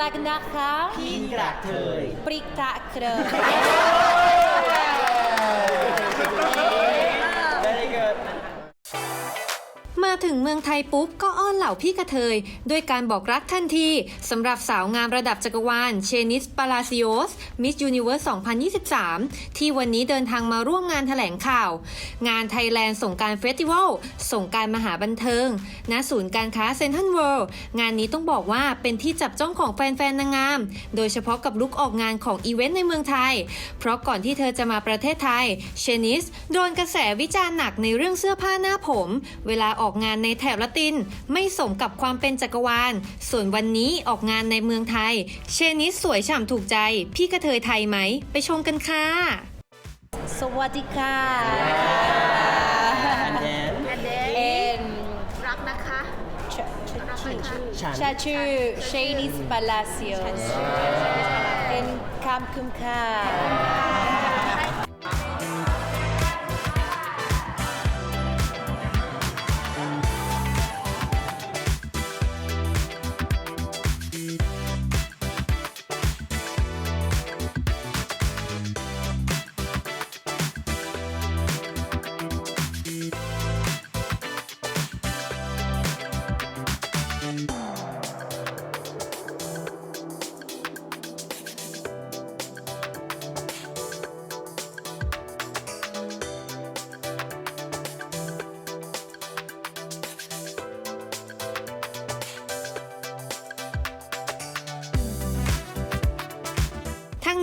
รักนะคะพี่กระเทยปริกะเครย Very good มาถึงเมืองไทยปุ๊บก็ อนเหล่าพี่กระเทย ด้วยการบอกรักทันทีสำหรับสาวงามระดับจักรวาลเชนิสปาลาซิโอสมิสยูนิเว r ร์2023 ที่วันนี้เดินทางมาร่วมงานแถลงข่าว งานไทยแลนด์สงการเฟสติวัลสงการมหาบันเทิง ณศูนย์การค้าเซ็นทรัลเวิลด์งานนี้ต้องบอกว่าเป็นที่จับจ้องของแฟนๆนางงาม โดยเฉพาะกับลุกออกงานของอีเวนต์ในเมืองไทย เพราะก่อนที่เธอจะมาประเทศไทยเชนิสโดนกระแสวิจารณ์หนักในเรื่องเสื้อผ้าหน้าผม เวลาออกงานในแถบละตินไม่สมกับความเป็นจักรวาล ส่วนวันนี้ออกงานในเมืองไทย เชนิสสวยฉ่ำถูกใจ พี่กระเทยไทยไหม ไปชมกันค่ะ สวัสดีค่ะ and then เอ็นรักนะคะฉันชาชื่อเชนิสปาลาซิโอสเป็นคำคุ้มค่า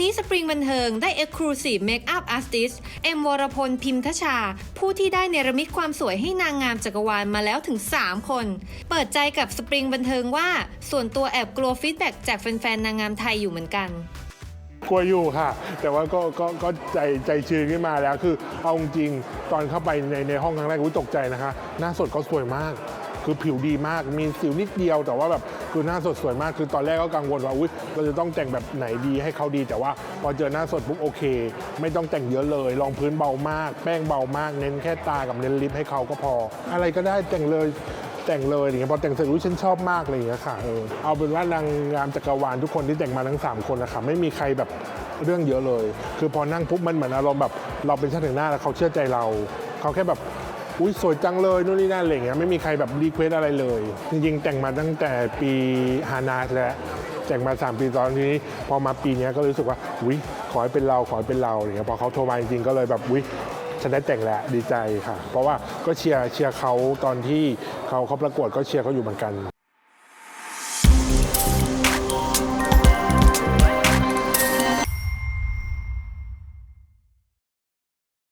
นี้สปริงบันเทิงได้ Exclusive Makeup Artist เอ็มวรพลพิมทชา ผู้ที่ได้เนรมิตความสวยให้นางงามจักรวาลมาแล้วถึง 3 คน เปิดใจกับสปริงบันเทิงว่า ส่วนตัวแอบกลัวฟีดแบ็กจากแฟนๆ นางงามไทยอยู่เหมือนกันกลัวอยู่ค่ะ แต่ว่าก็ก็ก็ใจใจชื้นขึ้นมาแล้วคือเอาจริงตอนเข้าไปในในห้องครั้งแรกอุ้ยตกใจนะคะ หน้าสดเขาสวยมาก คือผิวดีมากมีสิวนิดเดียวแต่ว่าแบบคือหน้าสดสวยมากคือตอนแรกก็กังวลว่าอุ้ยเราจะต้องแต่งแบบไหนดีให้เขาดี แต่ว่าพอเจอหน้าสดปุ๊บโอเค ไม่ต้องแต่งเยอะเลยรองพื้นเบามาก แป้งเบามากเน้นแค่ตากับเน้นลิปให้เขาก็พอ อะไรก็ได้แต่งเลยแต่งเลยอย่างเงี้ยพอแต่งเสร็จอุ้ฉันชอบมากอะไรอย่างเงี้ยค่ะเออเอาเป็นว่านางงามจักรวาลทุกคนที่แต่งมาทั้งสามคนนะคะไม่มีใครแบบเรื่องเยอะเลย คือพอนั่งปุ๊บมันเหมือนอารมณ์แบบเราเป็นช่างแต่งหน้าแล้วเขาเชื่อใจเรา เขาแค่แบบ อุ้ยสวยจังเลยนู่นนี่นั่นอะไรอย่างเงี้ยไม่มีใครแบบรีเควสอะไรเลย จริงๆแต่งมาตั้งแต่ปีฮานาแล้วแต่งมา 3 ปีตอนนี้ พอมาปีนี้ก็รู้สึกว่าอุ้ยขอให้เป็นเราขอให้เป็นเราอย่างเงี้ยพอเขาโทรมาจริงๆก็เลยแบบอุ้ยฉันได้แต่งแล้วดีใจค่ะ เพราะว่าก็เชียร์เชียร์เขาตอนที่เขาเขาประกวดก็เชียร์เขาอยู่เหมือนกัน